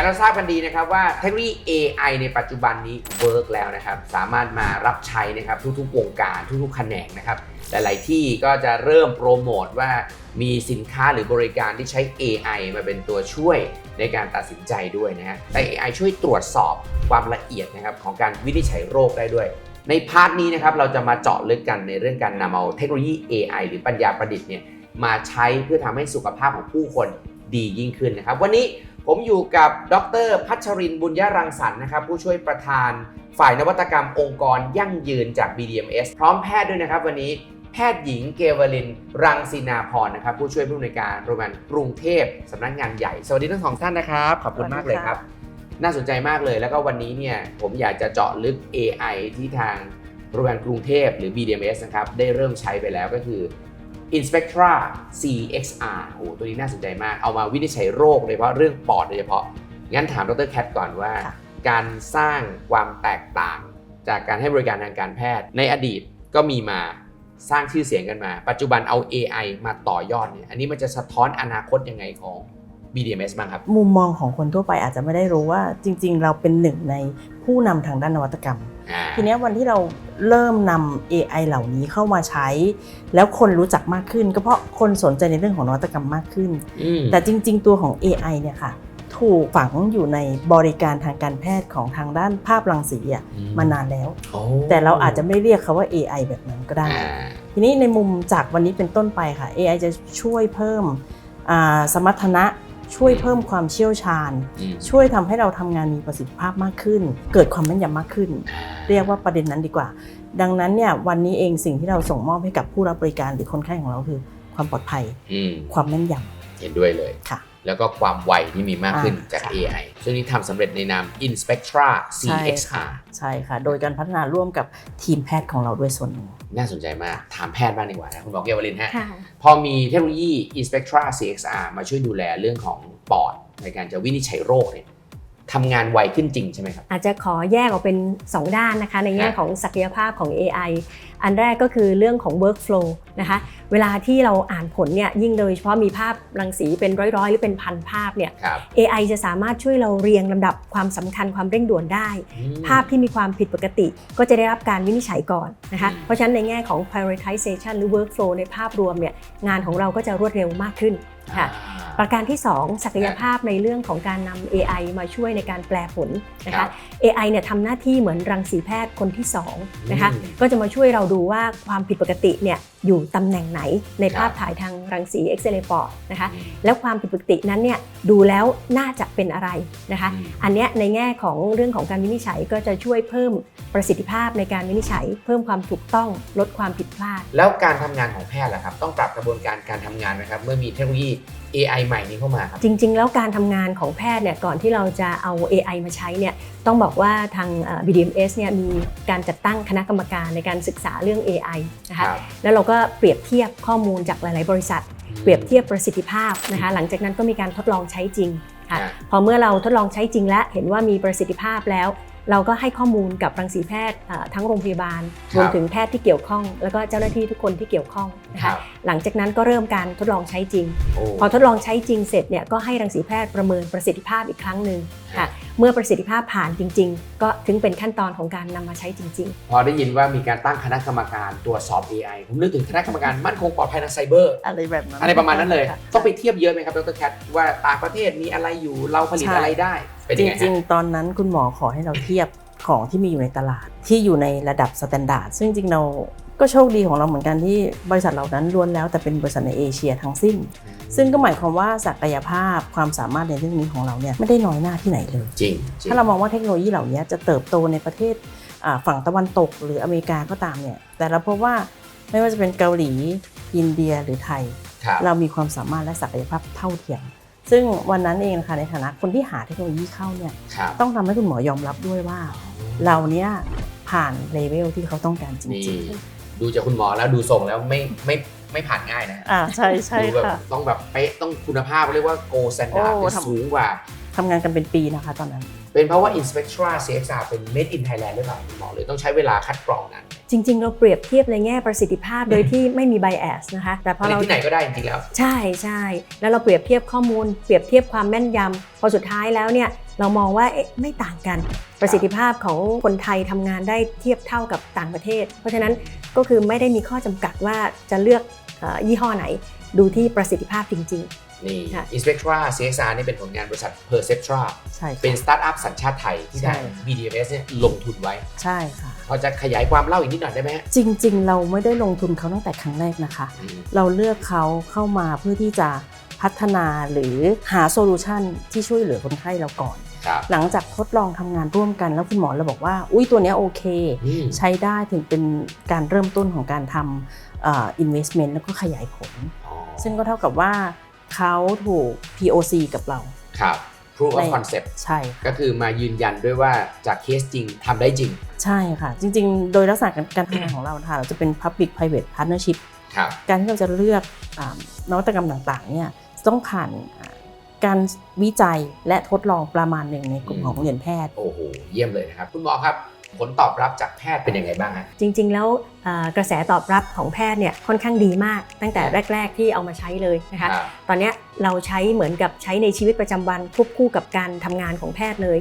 อย่างเราทราบกันดีนะครับว่าเทคโนโลยี AI ในปัจจุบันนี้เวิร์กแล้วนะครับ สามารถมารับใช้นะครับทุกๆวงการทุกๆแขนงนะครับ หลายๆที่ก็จะเริ่มโปรโมทว่ามีสินค้าหรือบริการที่ใช้ AI มาเป็นตัวช่วยในการตัดสินใจด้วยนะฮะแต่ AI ช่วยตรวจสอบความละเอียดนะครับของการวินิจฉัยโรคได้ด้วย ในพาร์ทนี้นะครับเราจะมาเจาะลึกกันในเรื่องการนำเอาเทคโนโลยี AI หรือปัญญาประดิษฐ์เนี่ยมาใช้เพื่อทำให้สุขภาพของผู้คน ดียิ่งขึ้นนะครับ วันนี้ผมอยู่กับดรพัชรินทร์บุญยรังสรรค์นะครับผู้ช่วยประธานฝ่ายนวัตกรรมองค์กรยั่งยืนจาก BDMS พร้อมแพทย์ด้วยนะครับ วันนี้แพทย์หญิงเกวลิน รังสีนาพรนะครับ ผู้ช่วยผู้อำนวยการโรงพยาบาลกรุงเทพสำนักงานใหญ่ สวัสดีทั้งสองท่านนะครับ ขอบคุณมากเลยครับ น่าสนใจมากเลย แล้วก็วันนี้เนี่ยผมอยากจะเจาะลึก AI ที่ทางโรงพยาบาลกรุงเทพหรือ BDMS นะครับได้เริ่มใช้ไปแล้วก็คือ Inspectra CXR โอ้โหตัวนี้น่าสนใจมาก เอามาวินิจฉัยโรคโดยเฉพาะเรื่องปอดโดยเฉพาะ งั้นถามดรแคทก่อนว่าค่ะการสร้างความแตกต่าง จากการให้บริการทางการแพทย์ ในอดีตก็มีมาสร้างชื่อเสียงกันมา ปัจจุบันเอา AI มาต่อยอดเนี่ย อันนี้มันจะสะท้อนอนาคตยังไงของ BDMS บ้างครับ มุมมองของคนทั่วไปอาจจะไม่ได้รู้ว่าจริง ๆ เราเป็นหนึ่งในผู้นำทางด้านนวัตกรรมอ่า ทีเนี้ยวันที่เราเริ่มนำ AI เหล่านี้เข้ามาใช้ แล้วคนรู้จักมากขึ้น ก็เพราะคนสนใจในเรื่องของนวัตกรรมมากขึ้นอืมแต่จริง ๆ ตัวของ AI เนี่ยค่ะถูกฝังอยู่ในบริการทางการแพทย์ของทางด้านภาพรังสีอะมานานแล้วโอ้แต่เราอาจจะไม่เรียกเขาว่า AI แบบนั้นก็ได้อ่าทีนี้ในมุมจากวันนี้เป็นต้นไปค่ะ AI จะช่วยเพิ่มอ่าสมรรถนะ ช่วยเพิ่มความเชี่ยวชาญอืมช่วยทำให้เราทำงานมีประสิทธิภาพมากขึ้น เกิดความแม่นยำมากขึ้น เรียกว่าประเด็นนั้นดีกว่า ดังนั้นเนี่ยวันนี้เองสิ่งที่เราส่งมอบให้กับผู้รับบริการหรือคนไข้ของเราคือ ความปลอดภัยอืมความแม่นยเห็นด้วยเลยำค่ะ แล้วก็ความไวที่มีมากขึ้นอ่าจากค่ะ AI ซึ่งนี้ทำสำเร็จในนาม Inspectra ใช่ค่ะ CXR ใช่ค่ะ โดยการพัฒนาร่วมกับทีมแพทย์ของเราด้วยส่วนหนึ่งน่าสนใจมาก ถามแพทย์บ้างดีกว่านะคุณหมอเกวลินฮะค่ะพอมีเทคโนโลยี Inspectra CXR มาช่วยดูแลเรื่องของปอดในการจะวินิจฉัยโรคเนี่ย ทำงานไวขึ้นจริงใช่ไหมครับ อาจจะขอแยกออกเป็น 2 ด้านนะคะในแง่ครับของศักยภาพของ AI อันแรกก็คือเรื่องของ workflow นะคะเวลาที่เราอ่านผลเนี่ยยิ่งโดยเฉพาะมีภาพรังสีเป็นร้อยๆ หรือเป็นพันภาพเนี่ยครับ AI จะสามารถช่วยเราเรียงลำดับความสำคัญความเร่งด่วนได้อืมภาพที่มีความผิดปกติ ก็จะได้รับการวินิจฉัยก่อนนะคะอืมเพราะฉะนั้นในแง่ของ prioritization หรือ workflow ในภาพรวมเนี่ยงานของเราก็จะรวดเร็วมากขึ้นค่ะอ่า ประการที่ 2 ศักยภาพในเรื่องของการนำ AI มาช่วยในการแปลผลนะครัคะบ AI เนี่ยทำหน้าที่เหมือนรังสีแพทย์คนที่2นะคะอืมก็จะมาช่วยเราดูว่าความผิดปกติเนี่ย อยู่ตำแหน่งไหนในภาพครับถ่ายทางรังสีเอ็กซเรย์ปอดนะคะอืมแล้วความผิดปกตินั้นเนี่ยดูแล้วน่าจะเป็นอะไรนะคะอืมอันเนี้ยในแง่ของเรื่องของการวินิจฉัยก็จะช่วยเพิ่มประสิทธิภาพในการวินิจฉัย เพิ่มความถูกต้องลดความผิดพลาด แล้วการทำงานของแพทย์ล่ะครับ ต้องปรับกระบวนการการทำงานไหมครับ เมื่อมีเทคโนโลยี AI ใหม่นี้เข้ามาครับ จริง ๆ แล้วการทำงานของแพทย์เนี่ยก่อนที่เราจะเอา AI มาใช้เนี่ยต้องบอกว่าทางเอ่อ BDMS เนี่ยมีการจัดตั้งคณะกรรมการในการศึกษาเรื่อง AI นะคะครับ แล้วเราก็เปรียบเทียบข้อมูลจากหลาย ๆ บริษัท เปรียบเทียบประสิทธิภาพนะคะ หลังจากนั้นก็มีการทดลองใช้จริงค่ะอ่าพอเมื่อเราทดลองใช้จริงและเห็นว่ามีประสิทธิภาพแล้ว เราก็ให้ข้อมูลกับรังสีแพทย์เอ่อทั้งโรงพยาบาลครับรวมถึงแพทย์ที่เกี่ยวข้อง แล้วก็เจ้าหน้าที่ทุกคนที่เกี่ยวข้องนะครัคะบหลังจากนั้นก็เริ่มการทดลองใช้จริงโอ้พอทดลองใช้จริงเสร็จเนี่ยก็ให้รังสีแพทย์ประเมินประสิทธิภาพอีกครั้งหนึ่งค่ะ เมื่อประสิทธิภาพผ่านจริง ๆ ก็ถึงเป็นขั้นตอนของการนำมาใช้จริง พอได้ยินว่ามีการตั้งคณะกรรมการตรวจสอบ AI ผมนึกถึงคณะกรรมการมั่นคงปลอดภัยทางไซเบอร์ อะไรแบบนั้นอะไรประมาณนั้นเลย ค่ะต้องไปเทียบเยอะไหมครับดรแคทว่าต่างประเทศมีอะไรอยู่เราผลิตใช่อะไรได้เป็นจยังไงริงฮะๆ ตอนนั้นคุณหมอขอให้เราเทียบของที่มีอยู่ในตลาดที่อยู่ในระดับสแตนดาร์ดซึ่งจริงๆเรา ก็โชคดีของเราเหมือนกันที่บริษัทเหล่านั้นล้วนแล้วแต่เป็นบริษัทในเอเชียทั้งสิ้น ซึ่งก็หมายความว่าศักยภาพความสามารถในเรื่องนี้ของเราเนี่ยไม่ได้น้อยหน้าที่ไหนเลยจริงจริงถ้าเรามองว่าเทคโนโลยีเหล่านี้จะเติบโตในประเทศอ่าฝั่งตะวันตกหรืออเมริกาก็ตามเนี่ยแต่เราพบว่าไม่ว่าจะเป็นเกาหลี อินเดียหรือไทยครับเรามีความสามารถและศักยภาพเท่าเทียมซึ่งวันนั้นเองนะคะในฐานะคนที่หาเทคโนโลยีเข้าเนี่ยครับต้องทำให้คุณหมอยอมรับด้วยว่า เราเนี้ยผ่านเลเวลที่เขาต้องการจนี่ริง ดูจากคุณหมอแล้วดูทรงแล้วไม่ไม่ไม่ผ่านง่ายนะๆอ่าใช่ใช่ดูแบบค่ะ ต้องแบบเป๊ะต้องคุณภาพเรียกว่าโกสแตนดาร์ดโอ้ทำ สูงกว่า ทำงานกันเป็นปีนะคะตอนนั้น เป็นเพราะว่า Inspectra CXR เป็น made in Thailand หรือเปล่าคุณหมอเลยต้องใช้เวลาคัดกรองนั้นๆจริง ๆ เราเปรียบเทียบในแง่ประสิทธิภาพโดยที่ไม่มี bias นะคะ แต่พผอลิตเรา ที่ไหนก็ได้จริงๆแล้ว ใช่ใช่แล้วเราเปรียบเทียบข้อมูล เปรียบเทียบความแม่นยำพอสุดท้ายแล้วเนี่ยเรามองว่าเอ๊ะไม่ต่างกัน ประสิทธิภาพของคนไทยทำงานได้เทียบเท่ากับต่างประเทศ เพราะฉะนั้นก็คือไม่ได้มีข้อจำกัดว่าจะเลือกเอ่อยี่ห้อไหน ดูที่ประสิทธิภาพจริงนี่ ค่ะ Inspectra CXR นี่เป็นผลงานบริษัท Perceptra ใช่ค่ะ เป็นสตาร์ทอัพสัญชาติไทยที่ใช่ทาง BDMs เนี่ยลงทุนไว้ใช่ค่ะ พอจะขยายความเล่าอีกนิดหน่อยได้ไหมฮะจริง ๆ เราไม่ได้ลงทุนเขาตั้งแต่ครั้งแรกนะคะ อืมเราเลือกเขาเข้ามาเพื่อที่จะพัฒนาหรือหาโซลูชันที่ช่วยเหลือคนไข้เราก่อน ครับหลังจากทดลองทำงานร่วมกันแล้วคุณหมอเราบอกว่า อุ้ยตัวเนี้ยโอเค อืมใช้ได้ถึงเป็นการเริ่มต้นของการทำเอ่อ investment แล้วก็ขยายผลอ๋อ ซึ่งก็เท่ากับว่าเขาถูก POC กับเรา ครับ proof of ใน concept ใช่ค่ะก็คือมายืนยันด้วยว่าจากเคสจริงทำได้จริง ใช่ค่ะ จริง ๆ โดยลักษณะการการทำงานของเราค่ะเราจะเป็น public private partnership ครับการที่เราจะเลือกอานวัตกรรมต่างๆเนี่ยต้องผ่านอ่าการวิจัยและทดลองประมาณหนึ่งในกลุ่มของโรงเรียนแพทย์ โอ้โห เยี่ยมเลยนะครับ คุณหมอครับ ผลตอบรับจากแพทย์เป็นยังไงบ้างฮะๆจริงๆ แล้วเอ่อกระแสตอบรับของแพทย์เนี่ยค่อนข้างดีมาก ตั้งแต่แรก ๆ ที่เอามาใช้เลยนะคะครับตอนเนี้ยเราใช้เหมือนกับใช้ในชีวิตประจำวันควบคู่กับการทำงานของแพทย์เลย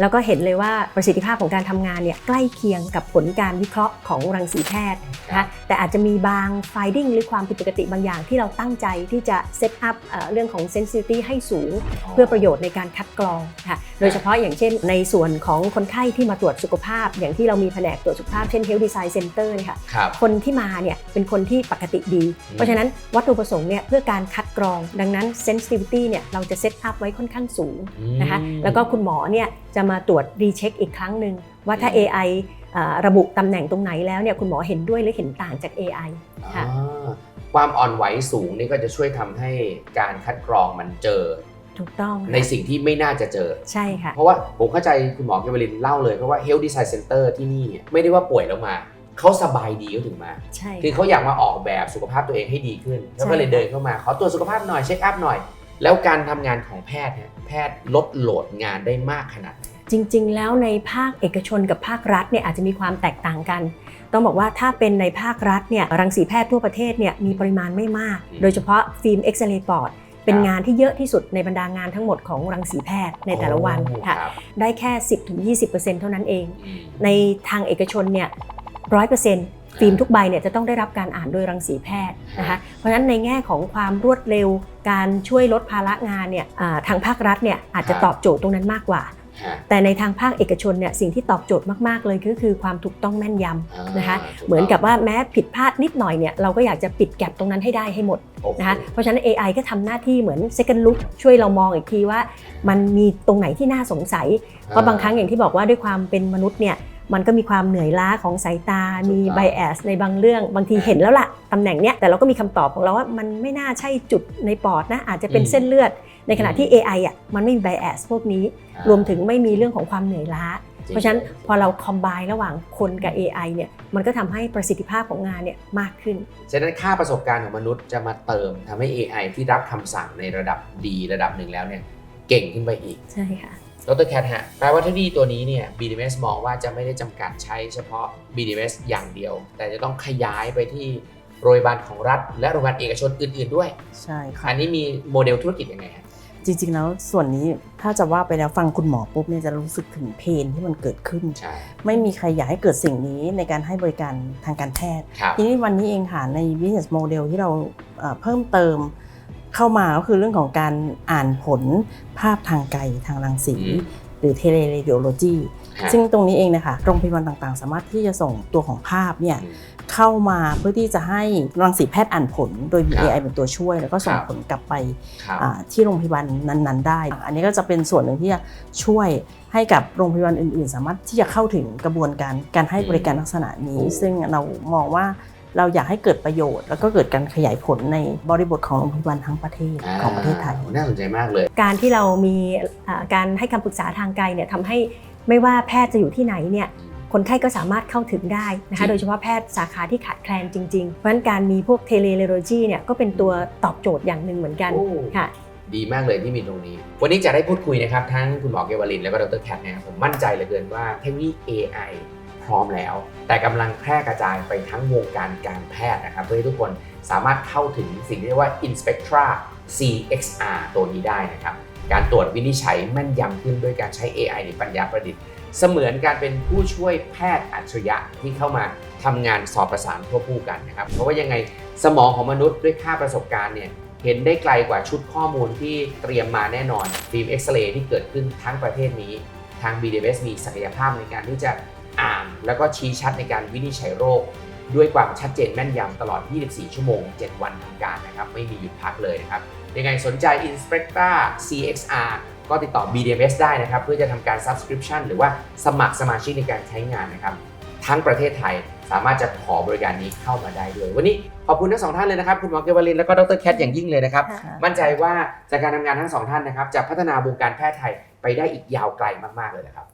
แล้วก็เห็นเลยว่าประสิทธิภาพของการทำงานเนี่ยใกล้เคียงกับผลการวิเคราะห์ของรังสีแพทย์นะครัคะบแต่อาจจะมีบาง finding หรือความผิดปกติบางอย่างที่เราตั้งใจที่จะ set up เอ่อเรื่องของ sensitivity ให้สูง เพื่อประโยชน์ในการคัดกรองค่ะโดยเฉพาะอย่างเช่น ในส่วนของคนไข้ที่มาตรวจสุขภาพ อย่างที่เรามีแผนกตรวจสุขภาพเช่น Health Design Center เนี่ยค่ะครับคนที่มาเนี่ยเป็นคนที่ปกติดีอืมเพราะฉะนั้นวัตถุประสงค์เนี่ยเพื่อการคัดกรอง ดังนั้น sensitivity เนี่ยเราจะ set up ไว้ค่อนข้างสูงนะคะอืมแล้วก็คุณหมอเนี่ยจะมาตรวจรีเช็คอีกครั้งหนึ่งว่าถ้าอืม AI อ่าระบุตำแหน่งตรงไหนแล้วเนี่ยคุณหมอเห็นด้วยหรือเห็นต่างจาก AI ค่ะอ่าความอ่อนไหวสูงนี่ก็จะช่วยทำให้การคัดกรองมันเจอถูกต้องในสิ่งที่ไม่น่าจะเจอใช่ค่ะ เพราะว่าผมเข้าใจคุณหมอเกวลินเล่าเลยเพราะว่า Health Design Center ที่นี่เนี่ยไม่ได้ว่าป่วยแล้วมาเขาสบายดีเขาถึงมา ใช่ คือเขาอยากมาออกแบบสุขภาพตัวเองให้ดีขึ้น แล้วก็เลยใช่ค่ะเดินเข้ามา ขอตรวจสุขภาพหน่อยเช็คอัพหน่อย แล้วการทำงานของแพทย์เนี่ยแพทย์ลดโหลดงานได้มากขนาดไหน จริง ๆ แล้วในภาคเอกชนกับภาครัฐเนี่ยอาจจะมีความแตกต่างกัน ต้องบอกว่าถ้าเป็นในภาครัฐเนี่ยรังสีแพทย์ทั่วประเทศเนี่ยมีปริมาณไม่มากอืมโดยเฉพาะฟิล์มเอ็กซเรย์ปอดเป็นครับงานที่เยอะที่สุดในบรรดางานทั้งหมดของรังสีแพทย์ในแต่ละวันโอ้ค่ะรับได้แค่ 10-20%เท่านั้นเองอืมในทางเอกชนเนี่ยร้อยเปอร์เซ็นต์ฟิล์มทุกใบเนี่ยจะต้องได้รับการอ่านโดยรังสีแพทย์นะคะ เพราะฉะนั้นในแง่ของความรวดเร็ว การช่วยลดภาระงานเนี่ยอ่าทางภาครัฐเนี่ยอาจจะตอบโจทย์ตรงนั้นมากกว่าฮะ แต่ในทางภาคเอกชนเนี่ยสิ่งที่ตอบโจทย์มากๆเลยก็คือความถูกต้องแม่นยำอ่านะคะถูเหมือนกับว่าแม้ผิดพลาดนิดหน่อยเนี่ยเราก็อยากจะปิดแก็บตรงนั้นให้ได้ให้หมดโอ้โหนะคะเพราะฉะนั้น AI ก็ทำหน้าที่เหมือน second look ช่วยเรามองอีกทีว่า มันมีตรงไหนที่น่าสงสัยเพราะบางครั้งอย่างที่บอกว่าด้วยความเป็นมนุษย์เนี่ยมันก็มีความเหนื่อยล้าของสายตา มีถูกต้องไบแอสในบางเรื่อง บางทีเห็นแล้วล่ะ ตำแหน่งเนี้ย แต่เราก็มีคำตอบของเราว่ามันไม่น่าใช่จุดในปอดนะ อาจจะเป็นเส้นเลือด ในขณะที่ AI อะ มันไม่มีไบแอสพวกนี้อ่า รวมถึงไม่มีเรื่องของความเหนื่อยล้าจงเพราะฉะนั้นพอเราคอมไบระหว่างคนกับ AI เนี่ยมันก็ทำให้ประสิทธิภาพของงานเนี่ยมากขึ้น ฉะนั้นค่าประสบการณ์ของมนุษย์จะมาเติมทำให้ AI ที่รับคำสั่งในระดับดีระดับหนึ่งแล้วเนี่ยเก่งขึ้นไปอีก ใช่ค่ะดรแคทฮะแปลว่าเทคโนโลยีตัวนี้เนี่ย BDMS มองว่าจะไม่ได้จำกัดใช้เฉพาะ BDMS อย่างเดียว แต่จะต้องขยายไปที่โรงพยาบาลของรัฐ และโรงพยาบาลเอกชนอื่น ๆ ด้วย ใช่ค่ะ อันนี้มีโมเดลธุรกิจยังไงฮะ จริง ๆ แล้วส่วนนี้ถ้าจะว่าไปแล้วฟังคุณหมอปุ๊บเนี่ยจะรู้สึกถึงเพนที่มันเกิดขึ้น ใช่ ไม่มีใครอยากให้เกิดสิ่งนี้ในการให้บริการทางการแพทย์ ครับทีนี้วันนี้เองค่ะใน business model ที่เราเอ่อเพิ่มเติมเข้ามาก็คือเรื่องของการอ่านผลภาพทางไกลทางรังสี อืมหรือ teleradiology ฮะซึ่งตรงนี้เองนะคะโรงพยาบาลต่างๆ สามารถที่จะส่งตัวของภาพเนี่ยอืม เข้ามาเพื่อที่จะให้รังสีแพทย์อ่านผล โดยมีครับ AI เป็นตัวช่วย แล้วก็ส่งครับผลกลับไปครับอ่าที่โรงพยาบาลนั้นๆ ได้ อันนี้ก็จะเป็นส่วนหนึ่งที่จะช่วยให้กับโรงพยาบาลอื่น ๆ สามารถที่จะเข้าถึงกระบวนการการให้บริการลักษณะนี้โอ้ซึ่งเรามองว่าเราอยากให้เกิดประโยชน์ แล้วก็เกิดการขยายผลในบริบทของโรงพยาบาลทั้งประเทศของประเทศไทยอ่าน่าสนใจมากเลย การที่เรามีอ่าการให้คำปรึกษาทางไกลเนี่ยทำให้ไม่ว่าแพทย์จะอยู่ที่ไหนเนี่ย คนไข้ก็สามารถเข้าถึงได้นะจริคะงโดยเฉพาะแพทย์สาขาที่ขาดแคลนจริงๆ เพราะฉะนั้นการมีพวกเทเลเรโลจีเนี่ยก็เป็นตัวตอบโจทย์อย่างหนึ่งเหมือนกันโอ้ค่ะดีมากเลยที่มีตรงนี้ วันนี้จะได้พูดคุยนะครับ ทั้งคุณหมอเกวลินและก็ดรแคทเนี่ยผมมั่นใจเหลือเกินว่าเทคโนโลยี AI พร้อมแล้ว แต่กำลังแพร่กระจายไปทั้งวงการการแพทย์นะครับ เพื่อให้ทุกคนสามารถเข้าถึงสิ่งที่เรียกว่า Inspectra CXR ตัวนี้ได้นะครับ การตรวจวินิจฉัยแม่นยำขึ้นด้วยการใช้ AI ในปัญญาประดิษฐ์ เสมือนการเป็นผู้ช่วยแพทย์อัจฉริยะที่เข้ามาทำงานสอบประสานควบคู่กันนะครับ เพราะว่ายังไงสมองของมนุษย์ด้วยค่าประสบการณ์เนี่ยเห็นได้ไกลกว่าชุดข้อมูลที่เตรียมมาแน่นอนฟิล์มเอ็กซเรย์ที่เกิดขึ้นทั้งประเทศนี้ ทาง BDS มีศักยภาพในการที่จะอ่านแล้วก็ชี้ชัดในการวินิจฉัยโรค ด้วยความชัดเจนแม่นยำตลอด 24 ชั่วโมง 7 วันทำการนะครับ ไม่มีหยุดพักเลยนะครับ ยังไงสนใจ Inspecta CXR ก็ติดต่อ BDMS ได้นะครับเพื่อจะทำการ subscription หรือว่าสมัครสมาชิกในการใช้งานนะครับทั้งประเทศไทยสามารถจะขอบริการนี้เข้ามาได้ด้วย วันนี้ขอบคุณทั้งสองท่านเลยนะครับ คุณหมอเกวลินแล้วก็ดรแคทอย่างยิ่งเลยนะครับค่ะมั่นใจว่าจากการทำงานทั้งสองท่านนะครับ จะพัฒนาวงการแพทย์ไทยไปได้อีกยาวไกลมาก ๆ เลยนะครับ